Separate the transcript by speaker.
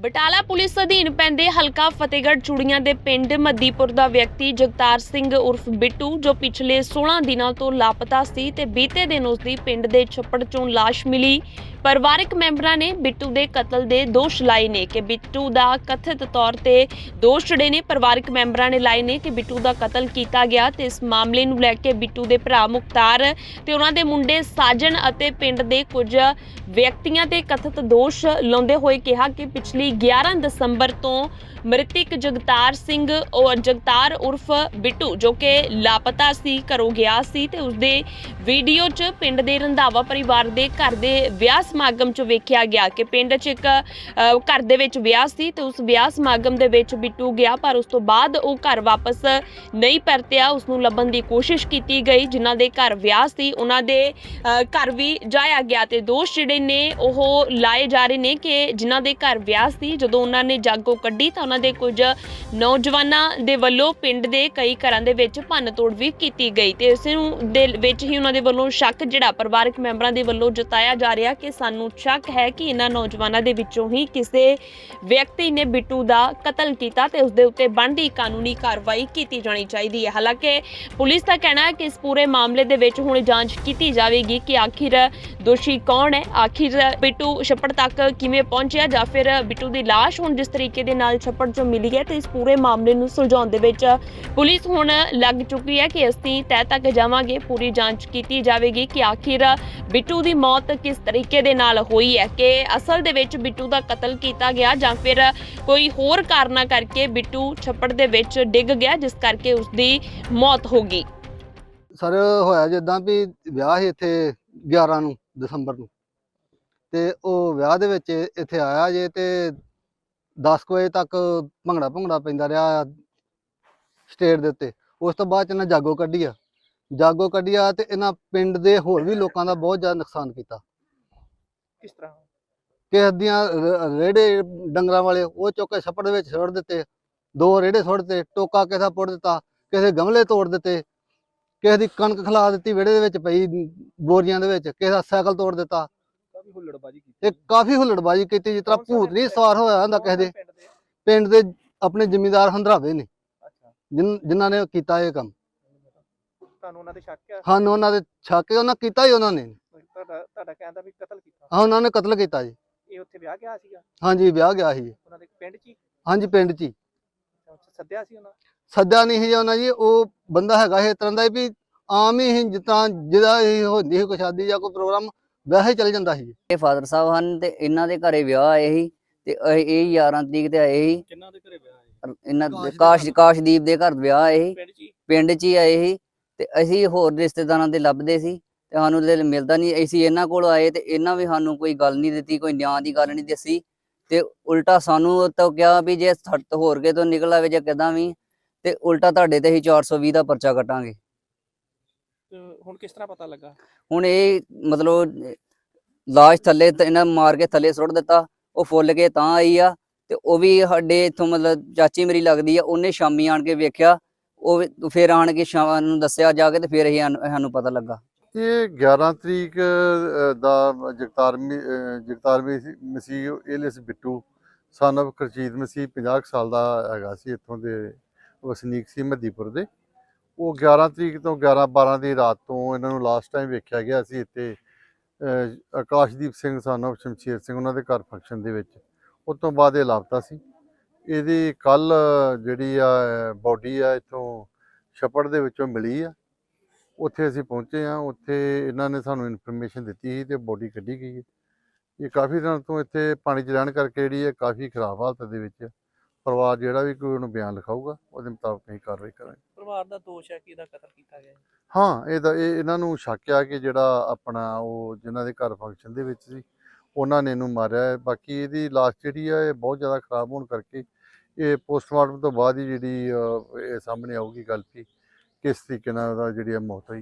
Speaker 1: Batala police ਅਧੀਨ ਪੈਂਦੇ ਹਲਕਾ ਫਤਿਹਗੜ੍ਹ ਚੂੜੀਆਂ ਦੇ ਪਿੰਡ ਮੱਦੀਪੁਰ ਦਾ ਵਿਅਕਤੀ ਜਗਤਾਰ ਸਿੰਘ ਉਰਫ ਬਿੱਟੂ, ਜੋ ਪਿਛਲੇ 16 ਦਿਨਾਂ ਤੋਂ ਲਾਪਤਾ ਸੀ ਤੇ ਬੀਤੇ ਦਿਨ ਉਸ ਦੀ ਪਿੰਡ ਦੇ ਛੱਪੜ ਚੋਂ ਲਾਸ਼ ਮਿਲੀ। ਪਰਿਵਾਰਕ ਮੈਂਬਰਾਂ ਨੇ ਬਿੱਟੂ ਦੇ ਕਤਲ ਦੇ ਦੋਸ਼ ਲਾਏ ਨੇ ਕਿ ਬਿੱਟੂ ਦਾ ਕਥਿਤ ਤੌਰ ਤੇ ਦੋਸ਼ ਜਿਹੜੇ ਨੇ ਪਰਿਵਾਰਕ ਮੈਂਬਰਾਂ ਨੇ ਲਾਏ ਨੇ ਕਿ ਬਿੱਟੂ ਦਾ ਕਤਲ ਕੀਤਾ ਗਿਆ ਤੇ ਇਸ ਮਾਮਲੇ ਨੂੰ ਲੈ ਕੇ ਬਿੱਟੂ ਦੇ ਭਰਾ ਮੁਖਤਾਰ ਤੇ ਉਹਨਾਂ ਦੇ ਮੁੰਡੇ ਸਾਜਨ ਅਤੇ ਪਿੰਡ ਦੇ ਕੁਝ ਵਿਅਕਤੀਆਂ ਤੇ ਕਥਿਤ ਦੋਸ਼ ਲਾਉਂਦੇ ਹੋਏ ਕਿਹਾ ਕਿ ਪਿਛਲੀ 11 ਦਸੰਬਰ ਤੋਂ ਮ੍ਰਿਤਕ ਜਗਤਾਰ ਸਿੰਘ ਔਰ ਜਗਤਾਰ ਉਰਫ ਬਿੱਟੂ, ਜੋ ਕਿ ਲਾਪਤਾ ਸੀ, ਘਰੋਂ ਗਿਆ ਸੀ ਤੇ ਉਸਦੇ ਵੀਡੀਓ 'ਚ ਪਿੰਡ ਦੇ ਰੰਧਾਵਾ ਪਰਿਵਾਰ ਦੇ ਘਰ ਦੇ ਵਿਆਹ ਸਮਾਗਮ 'ਚ ਵੇਖਿਆ ਗਿਆ ਕਿ ਪਿੰਡ 'ਚ ਇੱਕ ਘਰ ਦੇ ਵਿੱਚ ਵਿਆਹ ਸੀ ਤੇ ਉਸ ਵਿਆਹ ਸਮਾਗਮ ਦੇ ਵਿੱਚ ਬਿੱਟੂ ਗਿਆ, ਪਰ ਉਸ ਤੋਂ ਬਾਅਦ ਉਹ ਘਰ ਵਾਪਸ ਨਹੀਂ ਪਰਤਿਆ। ਉਸ ਨੂੰ ਲੱਭਣ ਦੀ ਕੋਸ਼ਿਸ਼ ਕੀਤੀ ਗਈ, ਜਿਨ੍ਹਾਂ ਦੇ ਘਰ ਵਿਆਹ ਸੀ ਉਹਨਾਂ ਦੇ ਘਰ ਵੀ ਜਾਇਆ ਗਿਆ ਤੇ ਦੋਸ਼ ਜਿਹੜੇ ਨੇ ਉਹ ਲਾਏ ਜਾ ਰਹੇ ਨੇ ਕਿ ਜਿਨ੍ਹਾਂ ਦੇ ਘਰ ਵਿਆਹ ਸੀ। ਜਦੋਂ ਉਹਨਾਂ ਨੇ ਜਾਗੋ ਕੱਢੀ ਤਾਂ ਉਹਨਾਂ ਦੇ ਕੁਝ ਨੌਜਵਾਨਾਂ ਦੇ ਵੱਲੋਂ ਪਿੰਡ ਦੇ ਕਈ ਘਰਾਂ ਦੇ ਵਿੱਚ ਭੰਨ ਤੋੜ ਵੀ ਕੀਤੀ ਗਈ ਤੇ ਇਸ ਨੂੰ ਦੇ ਵਿੱਚ ਹੀ ਉਹਨਾਂ ਦੇ ਵੱਲੋਂ ਸ਼ੱਕ ਜਿਹੜਾ ਪਰਿਵਾਰਕ ਮੈਂਬਰਾਂ ਦੇ ਵੱਲੋਂ ਜਤਾਇਆ ਜਾ ਰਿਹਾ ਕਿ ਸਾਨੂੰ ਸ਼ੱਕ ਹੈ ਕਿ ਇਹਨਾਂ ਨੌਜਵਾਨਾਂ ਦੇ ਵਿੱਚੋਂ ਹੀ ਕਿਸੇ ਵਿਅਕਤੀ ਨੇ ਬਿੱਟੂ ਦਾ ਕਤਲ ਕੀਤਾ ਤੇ ਉਸ ਦੇ ਉੱਤੇ ਬਣਦੀ ਕਾਨੂੰਨੀ ਕਾਰਵਾਈ ਕੀਤੀ ਜਾਣੀ ਚਾਹੀਦੀ ਹੈ। ਹਾਲਾਂਕਿ ਪੁਲਿਸ ਦਾ ਕਹਿਣਾ ਹੈ ਕਿ ਇਸ ਪੂਰੇ ਮਾਮਲੇ ਦੇ ਵਿੱਚ ਹੁਣ ਜਾਂਚ ਕੀਤੀ ਜਾਵੇਗੀ ਕਿ ਆਖਿਰ ਦੋਸ਼ੀ ਕੌਣ ਹੈ, ਆਖਿਰ ਬਿੱਟੂ ਛੱਪੜ ਤੱਕ ਕਿਵੇਂ ਪਹੁੰਚਿਆ ਜਾਂ ਫਿਰ ਬਿੱਟੂ ਦੀ ਲਾਸ਼ ਹੁਣ ਜਿਸ ਤਰੀਕੇ ਦੇ ਨਾਲ ਛੱਪੜ ਚੋਂ ਮਿਲੀ ਹੈ ਤੇ ਇਸ ਪੂਰੇ ਮਾਮਲੇ ਨੂੰ ਸੁਲਝਾਉਣ ਦੇ ਵਿੱਚ ਪੁਲਿਸ ਹੁਣ ਲੱਗ ਚੁੱਕੀ ਹੈ ਕਿ ਅਸੀਂ ਤਹਿ ਤੱਕ ਜਾਵਾਂਗੇ, ਪੂਰੀ ਜਾਂਚ ਕੀਤੀ ਜਾਵੇਗੀ ਕਿ ਆਖਿਰ ਬਿੱਟੂ ਦੀ ਮੌਤ ਕਿਸ ਤਰੀਕੇ ਦੇ ਨਾਲ ਹੋਈ ਹੈ, ਕਿ ਅਸਲ ਦੇ ਵਿੱਚ ਬਿੱਟੂ ਦਾ ਕਤਲ ਕੀਤਾ ਗਿਆ ਜਾਂ ਫਿਰ ਕੋਈ ਹੋਰ ਕਾਰਨਾਂ ਕਰਕੇ ਬਿੱਟੂ ਛੱਪੜ ਦੇ ਵਿੱਚ ਡਿੱਗ ਗਿਆ, ਜਿਸ ਕਰਕੇ ਉਸ ਦੀ ਮੌਤ ਹੋ ਗਈ।
Speaker 2: ਸਰ ਹੋਇਆ ਜਿੱਦਾਂ ਵੀ ਵਿਆਹ ਸੀ ਇੱਥੇ 11 ਨੂੰ, ਦਸੰਬਰ ਨੂੰ। ਤੇ ਉਹ ਵਿਆਹ ਦੇ ਵਿੱਚ ਇੱਥੇ ਆਇਆ ਜੇ ਤੇ 10 ਕੁ ਵਜੇ ਤੱਕ ਭੰਗੜਾ ਭੰਗੜਾ ਪੈਂਦਾ ਰਿਹਾ ਸਟੇਜ ਦੇ ਉੱਤੇ। ਉਸ ਤੋਂ ਬਾਅਦ 'ਚ ਇਹਨਾਂ ਜਾਗੋ ਕੱਢੀ ਆ ਜਾਗੋ ਕੱਢੀ ਆ ਤੇ ਇਹਨਾਂ ਪਿੰਡ ਦੇ ਹੋਰ ਵੀ ਲੋਕਾਂ ਦਾ ਬਹੁਤ ਜ਼ਿਆਦਾ ਨੁਕਸਾਨ ਕੀਤਾ।
Speaker 3: ਕਿਸ ਤਰ੍ਹਾਂ?
Speaker 2: ਕਿਸੇ ਦੀਆਂ ਰੇੜੇ ਡੰਗਰਾਂ ਵਾਲੇ ਉਹ ਚੁੱਕ ਕੇ ਛੱਪੜ ਦੇ ਵਿੱਚ ਸੁੱਟ ਦਿੱਤੇ ਦੋ ਰੇੜੇ ਸੁੱਟ ਦਿੱਤੇ ਟੋਕਾ ਕਿਸੇ ਦਾ ਪੁੱਟ ਦਿੱਤਾ ਕਿਸੇ ਗਮਲੇ ਤੋੜ ਦਿੱਤੇ ਕਿਸੇ ਦੀ ਕਣਕ ਖਲਾ ਦਿੱਤੀ ਵਿਹੜੇ ਦੇ ਵਿੱਚ ਪਈ ਬੋਰੀਆਂ ਦੇ ਵਿੱਚ ਕਿਸੇ ਦਾ ਸਾਈਕਲ ਤੋੜ ਦਿੱਤਾ।
Speaker 3: ਕਾਫੀ ਹੁੱਲੜਬਾਜੀ ਕੀਤੀ
Speaker 2: ਇਹ ਕਾਫੀ ਹੁੱਲੜਬਾਜੀ ਕੀਤੀ ਜਿਸ ਤਰ੍ਹਾਂ ਭੂਤ ਨਹੀਂ? ਸਵਾਰ ਹੋਇਆ ਹੁੰਦਾ ਕਿਸੇ ਦੇ।
Speaker 3: ਪਿੰਡ ਦੇ?
Speaker 2: ਪਿੰਡ ਦੇ ਆਪਣੇ ਜ਼ਿਮੀਂਦਾਰ ਹੰਦਰਾਵੇ ਨੇ।
Speaker 3: ਅੱਛਾ।
Speaker 2: ਜਿਨ- ਜਿਨ੍ਹਾਂ ਨੇ ਕੀਤਾ ਇਹ ਕੰਮ।
Speaker 3: ਤੁਹਾਨੂੰ ਉਹਨਾਂ ਤੇ ਸ਼ੱਕ ਹੈ
Speaker 2: ਹਨ ਉਹਨਾਂ ਦੇ ਛਾਕੇ ਉਹਨਾਂ ਕੀਤਾ ਹੀ ਉਹਨਾਂ ਨੇ।
Speaker 3: ਤੁਹਾਡਾ ਤੁਹਾਡਾ ਕਹਿੰਦਾ ਵੀ ਕਤਲ ਕੀਤਾ?
Speaker 2: ਹਾਂ ਉਹਨਾਂ ਨੇ ਕਤਲ ਕੀਤਾ ਜੀ।
Speaker 3: ਇਹ ਉੱਥੇ ਵਿਆਹ ਗਿਆ ਸੀਗਾ?
Speaker 2: ਹਾਂਜੀ ਵਿਆਹ ਗਿਆ ਸੀ।
Speaker 3: ਉਹਨਾਂ ਦੇ ਪਿੰਡ 'ਚ ਹੀ?
Speaker 2: ਹਾਂਜੀ ਪਿੰਡ 'ਚ ਹੀ।
Speaker 3: ਸੱਦਿਆ ਸੀ ਉਹਨਾਂ?
Speaker 2: ਸੱਦਿਆ ਨਹੀਂ ਸੀ ਉਹਨਾਂ ਜੀ ਉਹ ਬੰਦਾ ਹੈਗਾ ਇਹ ਤਰ੍ਹਾਂ ਦਾ ਵੀ ਆਮ ਹੀ ਤਰ੍ਹਾਂ ਜਿਹਦਾ ਇਹ ਹੁੰਦੀ ਕੋਈ ਸ਼ਾਦੀ ਜਾਂ ਕੋਈ ਪ੍ਰੋਗਰਾਮ ਵੈਸੇ ਹੀ ਚੱਲ ਜਾਂਦਾ ਸੀ।
Speaker 4: ਇਹ ਫਾਦਰ ਸਾਹਿਬ ਹਨ ਤੇ ਇਹਨਾਂ ਦੇ ਘਰੇ ਵਿਆਹ ਆਏ ਸੀ ਤੇ ਇਹ ਇਹ 11 ਤਰੀਕ ਤੇ ਆਏ ਸੀ।
Speaker 3: ਕਿੰਨਾ ਦੇ ਘਰੇ ਵਿਆਹ ਹੈ
Speaker 4: ਇਹਨਾਂ ਦੇ
Speaker 2: ਕਾਸ਼।
Speaker 4: ਕਾਸ਼ਦੀਪ ਦੇ ਘਰ ਵਿਆਹ ਆਏ ਸੀ।
Speaker 3: ਪਿੰਡ 'ਚ ਹੀ?
Speaker 4: ਪਿੰਡ 'ਚ ਹੀ ਆਏ ਸੀ ਤੇ ਅਸੀਂ ਹੋਰ ਰਿਸ਼ਤੇਦਾਰਾਂ ਦੇ ਲੱਭਦੇ ਸੀ ਤੇ ਸਾਨੂੰ ਤੇ ਮਿਲਦਾ ਨਹੀਂ। ਅਸੀਂ ਇਹਨਾਂ ਕੋਲ ਆਏ ਤੇ ਇਹਨਾਂ ਵੀ ਸਾਨੂੰ ਕੋਈ ਗੱਲ ਨਹੀਂ ਦਿੱਤੀ ਕੋਈ ਨਿਆਂ ਦੀ ਗੱਲ ਨਹੀਂ ਦੱਸੀ ਤੇ ਉਲਟਾ ਸਾਨੂੰ ਤਾਂ ਕਿਹਾ ਵੀ ਜੇ ਸੱਟ ਹੋਰ ਕੇ ਤੋਂ ਨਿਕਲ ਆਵੇ ਜਾਂ ਕਿਦਾਂ ਵੀ ਤੇ ਉਲਟਾ ਤੁਹਾਡੇ ਤੇ ਹੀ 420 ਦਾ ਪਰਚਾ ਕੱਟਾਂਗੇ।
Speaker 3: ਹੁਣ ਕਿਸ ਤਰ੍ਹਾਂ ਪਤਾ ਲੱਗਾ?
Speaker 4: ਹੁਣ ਇਹ ਮਤਲਬ ਲਾਸ਼ ਥੱਲੇ ਤ- ਇਹਨਾਂ ਮਾਰ ਕੇ ਥੱਲੇ ਸੁੱਟ ਦਿੱਤਾ ਉਹ ਫੁੱਲ ਕੇ ਤਾਂ ਆਈ ਆ ਤੇ ਉਹ ਵੀ ਸਾਡੇ ਇੱਥੋਂ ਮਤਲਬ ਚਾਚੀ ਮੇਰੀ ਲੱਗਦੀ ਆ ਉਹਨੇ ਸ਼ਾਮੀ ਆਣ ਕੇ ਵੇਖਿਆ ਉਹ ਫਿਰ ਆਣ ਕੇ ਸ਼ਾਮ ਨੂੰ ਦੱਸਿਆ ਜਾ ਕੇ ਤੇ ਫਿਰ ਅਸੀਂ ਸਾਨੂੰ- ਪਤਾ ਲੱਗਾ।
Speaker 5: ਇਹ 11 ਤਰੀਕ ਦਾ ਜਗਤਾਰ ਜਗਤਾਰ ਮਸੀਹ Ellis Bittu son of Karjit ਮਸੀਹ 50 ਕੁ ਸਾਲ ਦਾ ਹੈਗਾ ਸੀ ਇੱਥੋਂ ਦੇ ਵਸਨੀਕ ਸੀ ਮੱਦੀਪੁਰ ਦੇ। ਉਹ 11 ਤਰੀਕ ਤੋਂ 11 12 ਦੀ ਰਾਤ ਤੋਂ ਇਹਨਾਂ ਨੂੰ ਲਾਸਟ ਟਾਈਮ ਵੇਖਿਆ ਗਿਆ ਸੀ ਇੱਥੇ ਆਕਾਸ਼ਦੀਪ ਸਿੰਘ ਸਨ of ਸ਼ਮਸ਼ੀਰ ਸਿੰਘ, ਉਹਨਾਂ ਦੇ ਘਰ ਫੰਕਸ਼ਨ ਦੇ ਵਿੱਚ। ਉਸ ਤੋਂ ਬਾਅਦ ਇਹ ਲਾਪਤਾ ਸੀ। ਇਹਦੀ ਕੱਲ ਜਿਹੜੀ ਆ ਬਾਡੀ ਆ, ਇੱਥੋਂ ਛੱਪੜ ਦੇ ਵਿੱਚੋਂ ਮਿਲੀ ਆ। ਉੱਥੇ ਅਸੀਂ ਪਹੁੰਚੇ ਆ ਉੱਥੇ ਇਹਨਾਂ ਨੇ ਸਾਨੂੰ ਇਨਫੋਰਮੇਸ਼ਨ ਦਿੱਤੀ ਸੀ ਤੇ ਬੋਡੀ ਕੱਢੀ ਗਈ ਹੈ। ਇਹ ਕਾਫੀ ਦਿਨ ਤੋਂ ਇੱਥੇ ਪਾਣੀ 'ਚ ਰਹਿਣ ਕਰਕੇ ਜਿਹੜੀ ਹੈ ਕਾਫੀ ਖਰਾਬ ਹਾਲਤ ਦੇ ਵਿੱਚ ਹੈ। ਪਰਿਵਾਰ ਜਿਹੜਾ ਵੀ ਕੋਈ ਉਹਨੂੰ ਬਿਆਨ ਲਿਖਾਊਗਾ ਉਹਦੇ ਮੁਤਾਬਕ ਅਸੀਂ ਕਾਰਵਾਈ ਕਰਾਂਗੇ।
Speaker 3: ਪਰਿਵਾਰ ਦਾ ਦੋਸ਼ ਹੈ ਕਿ ਇਹਦਾ ਕਤਲ ਕੀਤਾ ਗਿਆ ਹੈ।
Speaker 5: ਹਾਂ ਇਹ ਤਾਂ ਇਹ ਇਹਨਾਂ ਨੂੰ ਸ਼ੱਕ ਆ ਕਿ ਜਿਹੜਾ ਆਪਣਾ ਉਹ ਜਿਨ੍ਹਾਂ ਦੇ ਘਰ ਫੰਕਸ਼ਨ ਦੇ ਵਿੱਚ ਸੀ ਉਹਨਾਂ ਨੇ ਇਹਨੂੰ ਮਾਰਿਆ ਹੈ। ਬਾਕੀ ਇਹਦੀ ਲਾਸ਼ ਜਿਹੜੀ ਆ ਇਹ ਬਹੁਤ ਜ਼ਿਆਦਾ ਖਰਾਬ ਹੋਣ ਕਰਕੇ ਇਹ ਪੋਸਟਮਾਰਟਮ ਤੋਂ ਬਾਅਦ ਹੀ ਜਿਹੜੀ ਅਹ, ਇਹ ਸਾਹਮਣੇ ਆਊਗੀ ਗੱਲ ਕਿ ਕਿਸ ਤਰੀਕੇ ਨਾਲ ਉਹਦਾ ਜਿਹੜੀ ਆ ਮੌਤ ਹੋਈ।